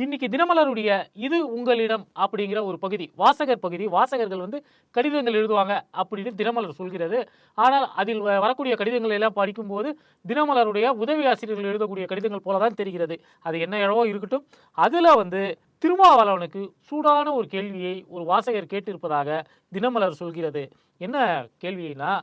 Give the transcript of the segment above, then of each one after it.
இன்னைக்கு தினமலருடைய இது உங்களிடம் அப்படிங்கிற ஒரு பகுதி வாசகர் பகுதி. வாசகர்கள் வந்து கடிதங்கள் எழுதுவாங்க அப்படின்னு தினமலர் சொல்கிறது. ஆனால் அதில் வ- வரக்கூடிய கடிதங்களை எல்லாம் படிக்கும்போது தினமலருடைய உதவி ஆசிரியர்கள் எழுதக்கூடிய கடிதங்கள் போல தான் தெரிகிறது. அது என்ன இழவோ இருக்கட்டும். அதில் வந்து திருமாவளவனுக்கு சூடான ஒரு கேள்வியை ஒரு வாசகர் கேட்டிருப்பதாக தினமலர் சொல்கிறது. என்ன கேள்வினா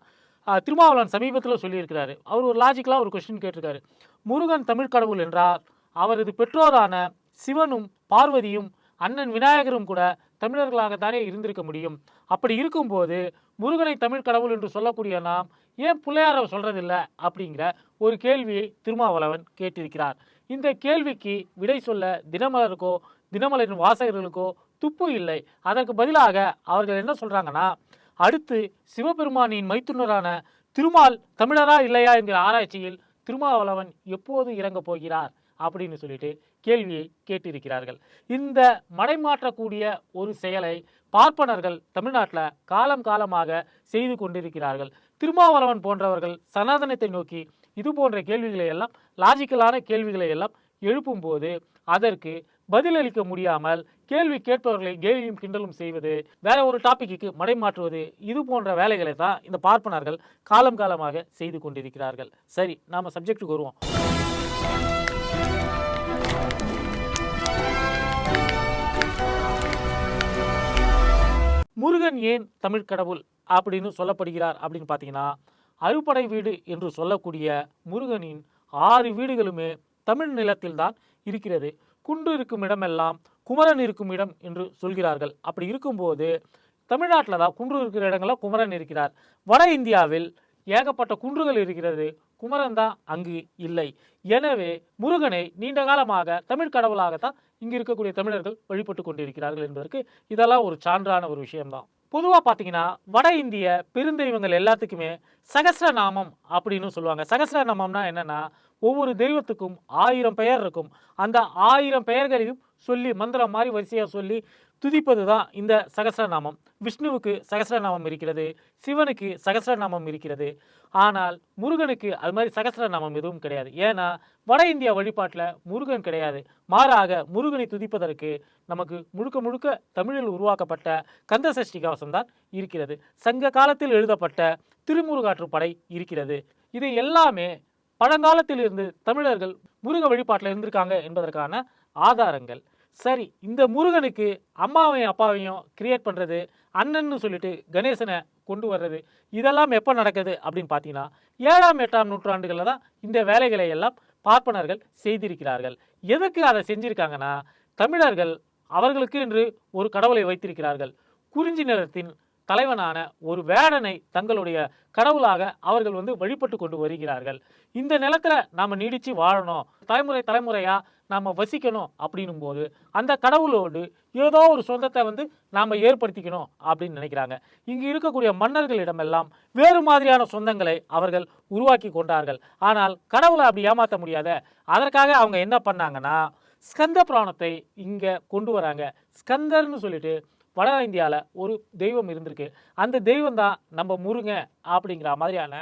திருமாவளவன் சமீபத்தில் சொல்லியிருக்கிறாரு. அவர் ஒரு லாஜிக்கலாக ஒரு கொஸ்டின் கேட்டிருக்காரு. முருகன் தமிழ் கடவுள் என்றார். அவரது பெற்றோரான சிவனும் பார்வதியும் அண்ணன் விநாயகரும் கூட தமிழர்களாகத்தானே இருந்திருக்க முடியும். அப்படி இருக்கும்போது முருகனை தமிழ் கடவுள் என்று சொல்லக்கூடிய நாம் ஏன் பிள்ளையார சொல்றதில்ல அப்படிங்கிற ஒரு கேள்வியை திருமாவளவன் கேட்டிருக்கிறார். இந்த கேள்விக்கு விடை சொல்ல தினமலருக்கோ தினமலரின் வாசகர்களுக்கோ துப்பு இல்லை. அதற்கு பதிலாக அவர்கள் என்ன சொல்றாங்கன்னா அடுத்து சிவபெருமானின் மைத்துனரான திருமால் தமிழரா இல்லையா என்கிற ஆராய்ச்சியில் திருமாவளவன் எப்போது இறங்கப் போகிறார்? அப்படின்னு சொல்லிட்டு கேள்வியை கேட்டிருக்கிறார்கள். இந்த மடைமாற்றக்கூடிய ஒரு செயலை பார்ப்பனர்கள் தமிழ்நாட்டில் காலம் காலமாக செய்து கொண்டிருக்கிறார்கள். திருமாவளவன் போன்றவர்கள் சனாதனத்தை நோக்கி இது போன்ற கேள்விகளை எல்லாம் லாஜிக்கலான கேள்விகளை எல்லாம் எழுப்பும்போது அதற்கு பதிலளிக்க முடியாமல் கேள்வி கேட்பவர்களை கேலியும் கிண்டலும் செய்வது வேற ஒரு டாப்பிக்கு மடைமாற்றுவது இது போன்ற வேலைகளை தான் இந்த பார்ப்பனர்கள் காலம் காலமாக செய்து கொண்டிருக்கிறார்கள். சரி நாம சப்ஜெக்டுக்கு வருவோம். முருகன் ஏன் தமிழ் கடவுள் அப்படின்னு சொல்லப்படுகிறார் அப்படின்னு பார்த்தீங்கன்னா அறுபடை வீடு என்று சொல்லக்கூடிய முருகனின் ஆறு வீடுகளுமே தமிழ் நிலத்தில்தான் இருக்கிறது. குன்று இருக்கும் இடமெல்லாம் குமரன் இருக்கும் இடம் என்று சொல்கிறார்கள். அப்படி இருக்கும்போது தமிழ்நாட்டில் தான் குன்று இருக்கிற இடங்களில் குமரன் இருக்கிறார். வட இந்தியாவில் ஏகப்பட்ட குன்றுகள் இருக்கிறது. குமரன் தான் அங்கு இல்லை. எனவே முருகனை நீண்ட காலமாக தமிழ் கடவுளாகத்தான் இங்கு இருக்கக்கூடிய தமிழர்கள் வழிபட்டு கொண்டிருக்கிறார்கள் என்பதற்கு இதெல்லாம் ஒரு சான்றான ஒரு விஷயம்தான். பொதுவாக பார்த்தீங்கன்னா வட இந்திய பெருந்தெய்வங்கள் எல்லாத்துக்குமே சகசிரநாமம் அப்படின்னு சொல்லுவாங்க. சகசிரநாமம்னா என்னென்னா ஒவ்வொரு தெய்வத்துக்கும் ஆயிரம் பெயர் இருக்கும். அந்த ஆயிரம் பெயர்களையும் சொல்லி மந்திரம் மாதிரி வரிசையாக சொல்லி துதிப்பது தான் இந்த சகசரநாமம். விஷ்ணுவுக்கு சகசரநாமம் இருக்கிறது சிவனுக்கு சகசரநாமம் இருக்கிறது. ஆனால் முருகனுக்கு அது மாதிரி சகசரநாமம் எதுவும் கிடையாது. ஏன்னா வட இந்தியா வழிபாட்டில் முருகன் கிடையாது. மாறாக முருகனை துதிப்பதற்கு நமக்கு முழுக்க முழுக்க தமிழில் உருவாக்கப்பட்ட கந்த சஷ்டி கவசம் தான் இருக்கிறது. சங்க காலத்தில் எழுதப்பட்ட திருமுருகாற்று படை இருக்கிறது. இது எல்லாமே பழங்காலத்திலிருந்து தமிழர்கள் முருக வழிபாட்டில் இருந்திருக்காங்க என்பதற்கான ஆதாரங்கள். சரி இந்த முருகனுக்கு அம்மாவையும் அப்பாவையும் கிரியேட் பண்ணுறது அண்ணன்னு சொல்லிட்டு கணேசனை கொண்டு வர்றது. இதெல்லாம் எப்போ நடக்குது அப்படின்னு பார்த்தீங்கன்னா ஏழாம் எட்டாம் நூற்றாண்டுகளில் தான் இந்த வேலைகளை எல்லாம் பார்ப்பனர்கள் செய்திருக்கிறார்கள். எதுக்கு அதை செஞ்சிருக்காங்கன்னா தமிழர்கள் அவர்களுக்கு என்று ஒரு கடவுளை வைத்திருக்கிறார்கள். குறிஞ்சி நிலத்தின் தலைவனான ஒரு வேடனை தங்களுடைய கடவுளாக அவர்கள் வந்து வழிபட்டு கொண்டு வருகிறார்கள். இந்த நிலத்துல நாம் நீடித்து வாழணும். தலைமுறை தலைமுறையாக நாம் வசிக்கணும் அப்படின்னும் போது அந்த கடவுளோடு ஏதோ ஒரு சொந்தத்தை வந்து நாம் ஏற்படுத்திக்கணும் அப்படின்னு நினைக்கிறாங்க. இங்கு இருக்கக்கூடிய மன்னர்களிடமெல்லாம் வேறு மாதிரியான சொந்தங்களை அவர்கள் உருவாக்கி கொண்டார்கள். ஆனால் கடவுளை அப்படி ஏமாற்ற முடியாத அதற்காக அவங்க என்ன பண்ணாங்கன்னா ஸ்கந்த புராணத்தை இங்கே கொண்டு வராங்க. ஸ்கந்தர்னு சொல்லிட்டு வட இந்தியாவில் ஒரு தெய்வம் இருந்திருக்கு. அந்த தெய்வம் தான் நம்ம முருங்க அப்படிங்கிற மாதிரியான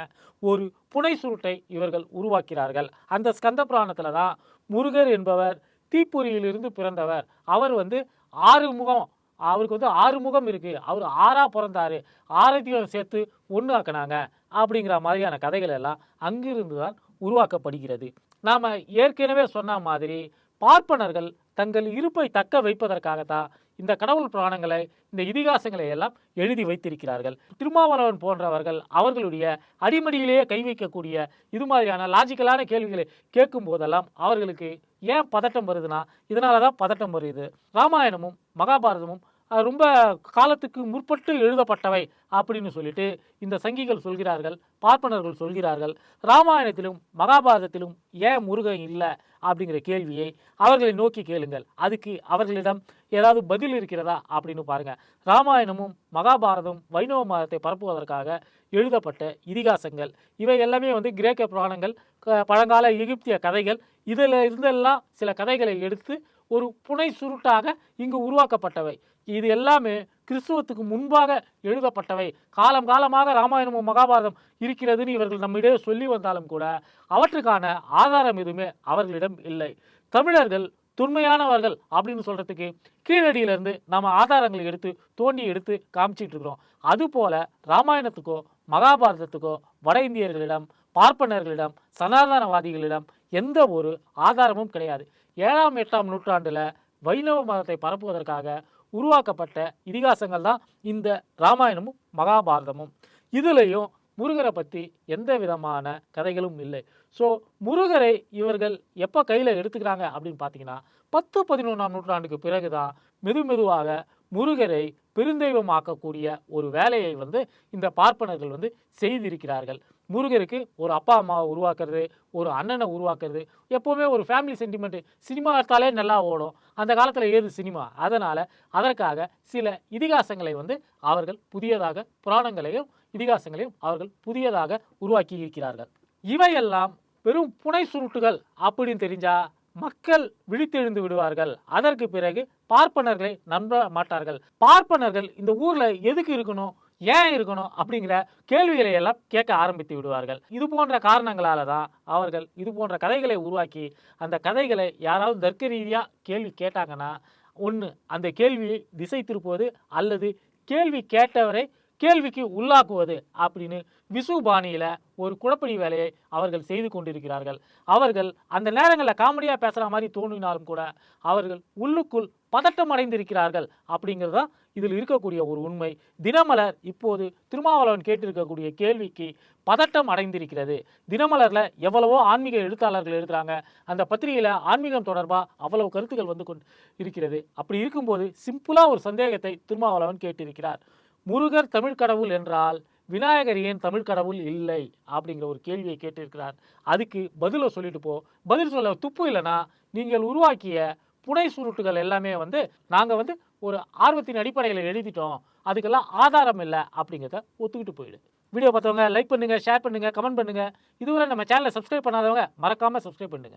ஒரு புனை சுருட்டை இவர்கள் உருவாக்கிறார்கள். அந்த ஸ்கந்த புராணத்தில் தான் முருகர் என்பவர் தீப்பொறியிலிருந்து பிறந்தவர். அவர் வந்து ஆறு முகம் அவருக்கு வந்து ஆறு முகம் இருக்குது அவர் ஆறாக பிறந்தாரு. ஆரத்தையும் சேர்த்து ஒன்று ஆக்கினாங்க அப்படிங்கிற மாதிரியான கதைகள் எல்லாம் அங்கிருந்து தான் உருவாக்கப்படுகிறது. நாம் ஏற்கனவே சொன்ன மாதிரி பார்ப்பனர்கள் தங்கள் இருப்பை தக்க வைப்பதற்காகத்தான் இந்த கடவுள் புராணங்களை இந்த இதிகாசங்களை எல்லாம் எழுதி வைத்திருக்கிறார்கள். திருமாவளவன் போன்றவர்கள் அவர்களுடைய அடிமடியிலேயே கை வைக்கக்கூடிய இது மாதிரியான லாஜிக்கலான கேள்விகளை கேட்கும் போதெல்லாம் அவர்களுக்கு ஏன் பதட்டம் வருதுன்னா இதனால தான் பதட்டம் வருது. ராமாயணமும் மகாபாரதமும் ரொம்ப காலத்துக்கு முற்பட்டு எழுதப்பட்டவை அப்படின்னு சொல்லிட்டு இந்த சங்கிகள் சொல்கிறார்கள் பார்ப்பனர்கள் சொல்கிறார்கள். ராமாயணத்திலும் மகாபாரதத்திலும் ஏன் முருகன் இல்லை அப்படிங்கிற கேள்வியை அவர்களை நோக்கி கேளுங்கள். அதுக்கு அவர்களிடம் ஏதாவது பதில் இருக்கிறதா அப்படின்னு பாருங்கள் ராமாயணமும் மகாபாரதம் வைணவ மதத்தை பரப்புவதற்காக எழுதப்பட்ட இதிகாசங்கள். இவை எல்லாமே வந்து கிரேக்க புராணங்கள் க- பழங்கால எகிப்திய கதைகள். இதில் இருந்தெல்லாம் சில கதைகளை எடுத்து ஒரு புனை சுருட்டாக இங்கு உருவாக்கப்பட்டவை. இது எல்லாமே கிறிஸ்துவத்துக்கு முன்பாக எழுதப்பட்டவை. காலம் காலமாக ராமாயணமும் மகாபாரதம் இருக்கிறதுன்னு இவர்கள் நம்மிடையே சொல்லி வந்தாலும் கூட அவற்றுக்கான ஆதாரம் எதுவுமே அவர்களிடம் இல்லை. தமிழர்கள் தொன்மையானவர்கள் அப்படின்னு சொல்கிறதுக்கு கீழடியிலேருந்து நம்ம ஆதாரங்களை எடுத்து தோண்டி எடுத்து காமிச்சிட்டு இருக்கிறோம். அதுபோல ராமாயணத்துக்கோ மகாபாரதத்துக்கோ வட இந்தியர்களிடம் பார்ப்பனர்களிடம் சனாதனவாதிகளிடம் எந்த ஒரு ஆதாரமும் கிடையாது. ஏழாம் எட்டாம் நூற்றாண்டில் வைணவ மதத்தை பரப்புவதற்காக உருவாக்கப்பட்ட இதிகாசங்கள் தான் இந்த ராமாயணமும் மகாபாரதமும். இதுலேயும் முருகரை பற்றி எந்த விதமான கதைகளும் இல்லை. ஸோ முருகரை இவர்கள் எப்போ கையில் எடுத்துக்கிறாங்க அப்படின்னு பார்த்தீங்கன்னா பத்து பதினொன்றாம் நூற்றாண்டுக்கு பிறகு தான் மெது மெதுவாக முருகரை பெருந்தெய்வமாக்கக்கூடிய ஒரு வேலையை வந்து இந்த பார்ப்பனர்கள் வந்து செய்திருக்கிறார்கள். முருகருக்கு ஒரு அப்பா அம்மாவை உருவாக்குறது ஒரு அண்ணனை உருவாக்குறது எப்போவுமே ஒரு ஃபேமிலி சென்டிமெண்ட்டு சினிமா எடுத்தாலே நல்லா ஓடும். அந்த காலத்தில் ஏது சினிமா? அதனால் அதற்காக சில இதிகாசங்களை வந்து அவர்கள் புதியதாக புராணங்களையும் இதிகாசங்களையும் அவர்கள் புதியதாக உருவாக்கி இருக்கிறார்கள். இவையெல்லாம் பெரும் புனை சுருட்டுகள் அப்படின்னு தெரிஞ்சா மக்கள் விழித்தெழுந்து விடுவார்கள். அதற்கு பிறகு பார்ப்பனர்களை நம்ப மாட்டார்கள். பார்ப்பனர்கள் இந்த ஊரில் எதுக்கு இருக்கணும்? ஏன் இருக்கணும் அப்படிங்கிற கேள்விகளை எல்லாம் கேட்க ஆரம்பித்து விடுவார்கள். இது போன்ற காரணங்களால தான் அவர்கள் இது போன்ற கதைகளை உருவாக்கி அந்த கதைகளை யாராவது தர்க்க ரீதியாக கேள்வி கேட்டாங்கன்னா ஒன்று அந்த கேள்வியை திசை திருப்புவது அல்லது கேள்வி கேட்டவரை கேள்விக்கு உள்ளாக்குவது அப்படின்னு விசுபாணியில் ஒரு குழப்படி வேலையை அவர்கள் செய்து கொண்டிருக்கிறார்கள். அவர்கள் அந்த நேரங்களில் காமெடியாக பேசுகிற மாதிரி தோன்றினாலும் கூட அவர்கள் உள்ளுக்குள் பதட்டம் அடைந்திருக்கிறார்கள் அப்படிங்கிறது தான் இதில் இருக்கக்கூடிய ஒரு உண்மை. தினமலர் இப்போது திருமாவளவன் கேட்டிருக்கக்கூடிய கேள்விக்கு பதட்டம் அடைந்திருக்கிறது. தினமலரில் எவ்வளவோ ஆன்மீக எழுத்தாளர்கள் எழுதுகிறாங்க அந்த பத்திரிகையில் ஆன்மீகம் தொடர்பாக அவ்வளவு கருத்துக்கள் வந்து கொண்டு இருக்கிறது. அப்படி இருக்கும்போது சிம்பிளாக ஒரு சந்தேகத்தை திருமாவளவன் கேட்டிருக்கிறார். முருகர் தமிழ் கடவுள் என்றால் விநாயகர் ஏன் தமிழ் கடவுள் இல்லை? அப்படிங்கிற ஒரு கேள்வியை கேட்டிருக்கிறார். அதுக்கு பதிலை சொல்லிட்டு போ. பதில் சொல்ல துப்பு இல்லைன்னா நீங்கள் உருவாக்கிய புனை சுருட்டுகள் எல்லாமே வந்து நாங்கள் வந்து ஒரு ஆர்வத்தின் அடிப்படையில் எழுதிட்டோம். அதுக்கெல்லாம் ஆதாரம் இல்லை அப்படிங்கிறத ஒத்துக்கிட்டு போயிடு. வீடியோ பார்த்தவங்க லைக் பண்ணுங்க ஷேர் பண்ணுங்க கமெண்ட் பண்ணுங்க. இதுவரை நம்ம சேனலை சப்ஸ்கிரைப் பண்ணாதவங்க மறக்காம சப்ஸ்கிரைப் பண்ணுங்க.